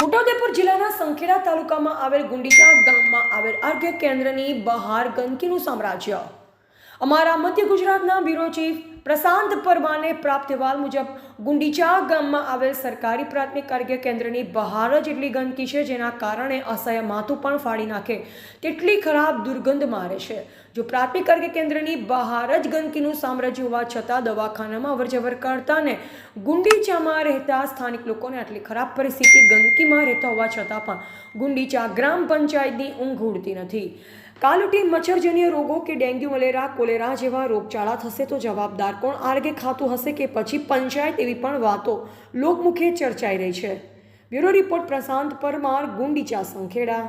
છોટાઉદેપુર જિલ્લાના સંખેડા તાલુકામાં આવેલ ગુંડીચા ગામમાં આવેલ આરોગ્ય કેન્દ્રની બહાર ગંદકીનું સામ્રાજ્ય. અમારા મધ્ય ગુજરાતના બ્યુરો ચીફ પ્રશાંત પરમાને પ્રાપ્ત અહેવાલ મુજબ, ગુંડીચા ગામમાં આવેલ સરકારી પ્રાથમિક આરોગ્ય કેન્દ્રની બહાર જ એટલી ગંદકી છે, જેના કારણે અસહ્ય માથું પણ ફાડી નાખે. તેટલી ખરાબ દુર્ગંધ મારે છે. જો પ્રાથમિક આરોગ્ય કેન્દ્રની બહાર જ ગંદકીનું સામ્રાજ્ય હોવા છતાં દવાખાનામાં અવરજવર કરતા ને ગુંડીચામાં રહેતા સ્થાનિક લોકોને આટલી ખરાબ પરિસ્થિતિ ગંદકીમાં રહેતા હોવા છતાં પણ ગુંડીચા ગ્રામ પંચાયતની ઊંઘ ઉડતી નથી. કાલુટી મચ્છરજન્ય રોગો કે ડેન્ગ્યુ, મલેરિયા, કોલેરા જેવા રોગચાળા થશે તો જવાબદાર કોણ? આરોગ્ય ખાતું હશે કે પછી પંચાયત? એવી પણ વાતો લોકમુખે ચર્ચાઈ રહી છે. Bureau report Prashant Parmar Gundicha Sankheda